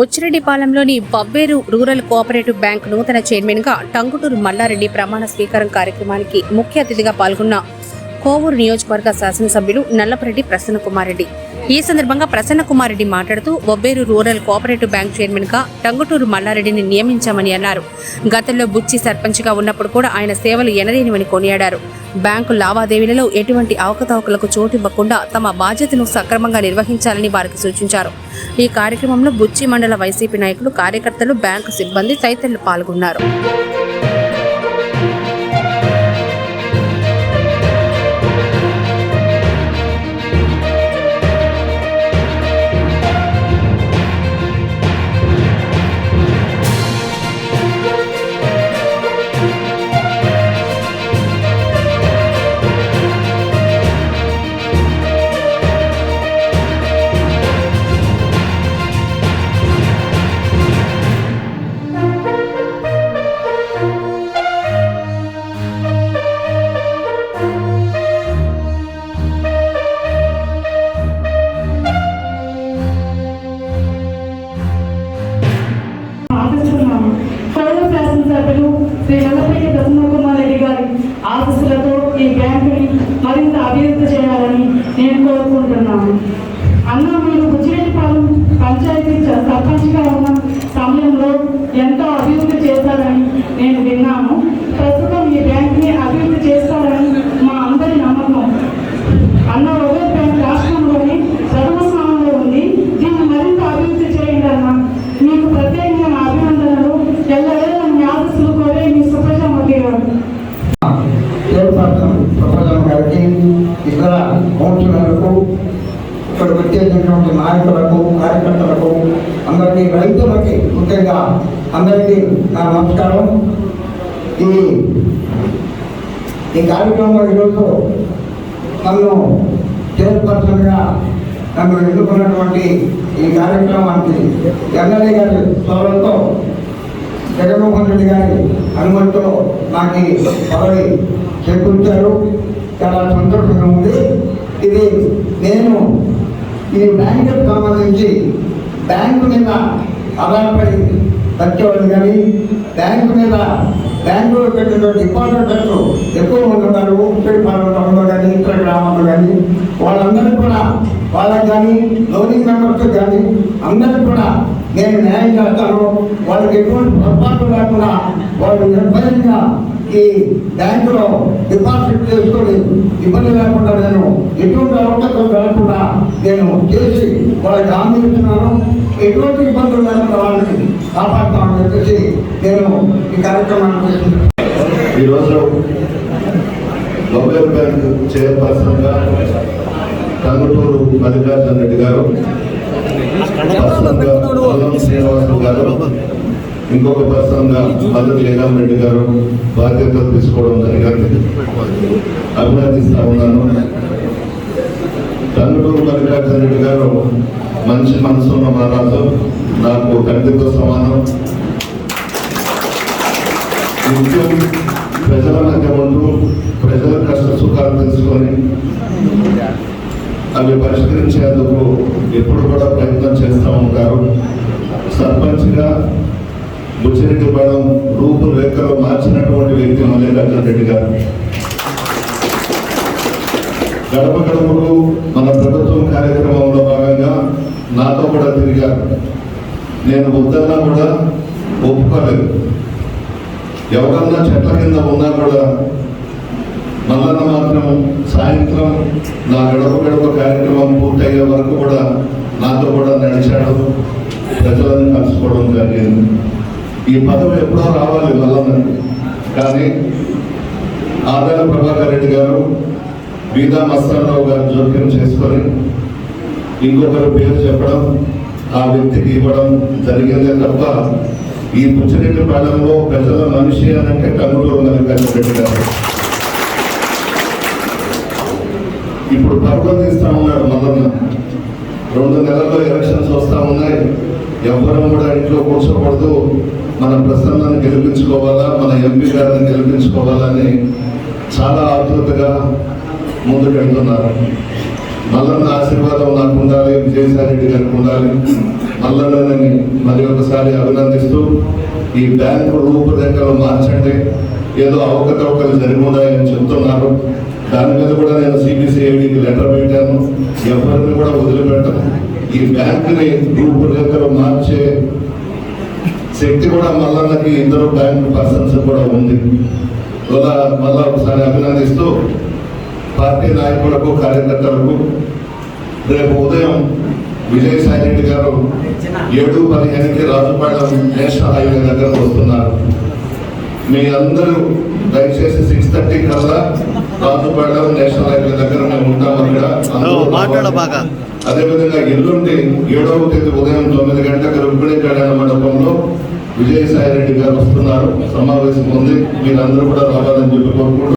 బుచ్చిరెడ్డిపాలెంలోని Babberu rural cooperative bank నూతన చైర్మన్గా టంగుటూరు మల్లారెడ్డి ప్రమాణ స్వీకారం కార్యక్రమానికి ముఖ్య అతిథిగా పాల్గొన్న కోవూరు నియోజకవర్గ శాసనసభ్యులు నల్లపరెడ్డి ప్రసన్నకుమారెడ్డి. ఈ సందర్భంగా ప్రసన్నకుమారెడ్డి మాట్లాడుతూ ఒబ్బేరు రూరల్ కోఆపరేటివ్ బ్యాంక్ చైర్మన్గా టంగుటూరు మల్లారెడ్డిని నియమించామని అన్నారు. గతంలో బుచ్చి సర్పంచ్గా ఉన్నప్పుడు కూడా ఆయన సేవలు ఎనలేనివని కొనియాడారు. బ్యాంకు లావాదేవీలలో ఎటువంటి అవకతవకలకు చోటివ్వకుండా తమ బాధ్యతను సక్రమంగా నిర్వహించాలని వారికి సూచించారు. ఈ కార్యక్రమంలో బుచ్చి మండల వైసీపీ నాయకులు కార్యకర్తలు బ్యాంకు సిబ్బంది తదితరులు పాల్గొన్నారు. నేను విన్నాను. ప్రస్తుతం ఈ బ్యాంకుని అభివృద్ధి చేస్తారని మా అందరి నమ్మకం. అన్న ఒకే బ్యాంక్ రాష్ట్రంలోని ప్రథమ స్థానంలో ఉంది. దీన్ని మరింత అభివృద్ధి చేయండి అన్న. మీకు ప్రత్యేకమైన అభినందనలు. ఎల్లవేళ మీ ఆశస్సులు కోరే మీ సుప్రజ గారు చైర్పర్సన్ గారికి ఇక్కడ కౌన్సిలర్లకు ఇక్కడ వచ్చేటటువంటి నాయకులకు కార్యకర్తలకు అందరికీ రైతులకి ముఖ్యంగా అందరికీ నా నమస్కారం. ఈ ఈ కార్యక్రమంలో ఈరోజు నన్ను చైర్పర్సన్గా నన్ను ఎన్నుకున్నటువంటి ఈ కార్యక్రమానికి ఎమ్మెల్యే గారి సోదరులతో జగన్మోహన్ రెడ్డి గారి అనుమతితో నాకు పదవి చేకూర్చారు. చాలా సంతోషంగా ఉంది. ఇది నేను ఈ బ్యాంకుకు సంబంధించి బ్యాంకు మీద ఆధారపడి వచ్చేవాళ్ళు కానీ బ్యాంకు మీద బ్యాంకులో పెట్టినటువంటి డిపాజిటర్లు ఎక్కువ మంది ఉన్నారు ఉప్పటి పర్వతంలో కానీ ఇతర గ్రామాల్లో కానీ వాళ్ళందరికీ కూడా వాళ్ళకి కానీ లోనింగ్ మెంబర్స్ కానీ అందరికీ కూడా నేను న్యాయం చేస్తాను. వాళ్ళకి ఎటువంటి పొరపాటు లేకుండా వాళ్ళు నిర్భయంగా ఈ బ్యాంకులో డిపాజిట్ చేసుకొని ఇబ్బంది లేకుండా నేను ఎటువంటి అవకాశం లేకుండా నేను చేసి వాళ్ళకి హామీ ఇస్తున్నాను ఎటువంటి ఇబ్బందులు లేకుండా వాళ్ళని కాపాడుతామని చెప్పేసి నేను ఈ కార్యక్రమాన్ని చేస్తున్నాను. ఈరోజు మొబైల్ బ్యాంక్ చైర్పర్సన్గా టంగుటూరు మల్లికార్జున రెడ్డి గారు శ్రీనివాసులు గారు ఇంకొక పర్సన్గా మద్దతు జయరాం రెడ్డి గారు బాధ్యతలు తీసుకోవడం జరిగింది. అభినందిస్తా ఉన్నాను. టంగుటూరు మల్లికార్జున రెడ్డి గారు మంచి మనసు ఉన్న మహారాజు నాకు తండ్రితో సమానం. ప్రజల మధ్య ఉంటూ ప్రజల కష్ట సుఖాలు తెలుసుకొని అవి పరిష్కరించేందుకు ఎప్పుడు కూడా ప్రయత్నం చేస్తూ ఉంటారు బుచ్చిరెడ్డిపాలెం రూపురేఖలు మార్చినటువంటి వ్యక్తి మల్లికార్జున రెడ్డి గారు. గడప గడపకు మన ప్రభుత్వం కార్యక్రమంలో భాగంగా నాతో కూడా తిరిగారు. నేను వద్దన్నా కూడా ఒప్పుకోలేదు. ఎవరన్నా చెట్ల కింద ఉన్నా కూడా మల్లన్న మాత్రం సాయంత్రం నా గడప గడప కార్యక్రమం పూర్తయ్యే వరకు కూడా నాతో కూడా నడిచాడు. ప్రజలను కలుసుకోవడం జరిగింది. ఈ పదవి ఎప్పుడో రావాలి మల్లన్నకి. కానీ ఆదాయ ప్రభాకర్ రెడ్డి గారు బీదా మస్తారావు గారు జోక్యం చేసుకొని ఇంకొకరు పేరు చెప్పడం ఆ వ్యక్తికి ఇవ్వడం జరిగిందే తప్ప ఈ పుచ్చిరెడ్డి పాలనలో ప్రజల మనిషి అనంటే కన్నులు మల్లికార్జున రెడ్డి గారు. ఇప్పుడు పర్వం తీస్తా ఉన్నాడు మల్లన్న. రెండు నెలల్లో ఎలక్షన్స్ వస్తా ఉన్నాయి. ఎవరు కూడా ఇంట్లో కూర్చోకూడదు. మన ప్రసన్నాన్ని గెలిపించుకోవాలా మన ఎంపీ గారిని గెలిపించుకోవాలని చాలా ఆతృతగా ముందుకెళ్తున్నారు. మల్లన్న ఆశీర్వాదం నాకు ఉండాలి విజయసాయిరెడ్డి గారికి ఉండాలి. మల్లన్నని మరి ఒకసారి అభినందిస్తూ ఈ బ్యాంకు రూపురేఖలు మార్చండి. ఏదో అవకతవకలు జరిగి ఉన్నాయని చెప్తున్నారు. దాని మీద కూడా నేను సిబిసిఐడికి లెటర్ పెట్టాను. ఎవరిని కూడా వదిలిపెట్టను. ఈ బ్యాంకుని రూపురేఖలు మార్చే శక్తి కూడా మల్లన్నకి ఇద్దరు బ్యాంక్ పర్సన్స్ కూడా ఉంది. ఇలా మళ్ళా ఒకసారి అభినందిస్తూ పార్టీ నాయకులకు కార్యకర్తలకు రేపు ఉదయం విజయసాయి రెడ్డి గారు ఏడు పదిహేనుకి రాజుపాలెం నేషనల్ హైవే దగ్గరకు వస్తున్నారు. మీ అందరూ దయచేసి సిక్స్ థర్టీ కల్లా రాజుపాలెం నేషనల్ హైవే దగ్గర మేము ఉంటాం అక్కడ. అదేవిధంగా ఎల్లుండి ఏడవ తేదీ ఉదయం తొమ్మిది గంటలకు రుక్మిణి కళ్యాణ మండపంలో విజయసాయి రెడ్డి గారు వస్తున్నారు. సమావేశం ఉంది. మీరందరూ కూడా రావాలని చెప్పి కోరుకుంటున్నాను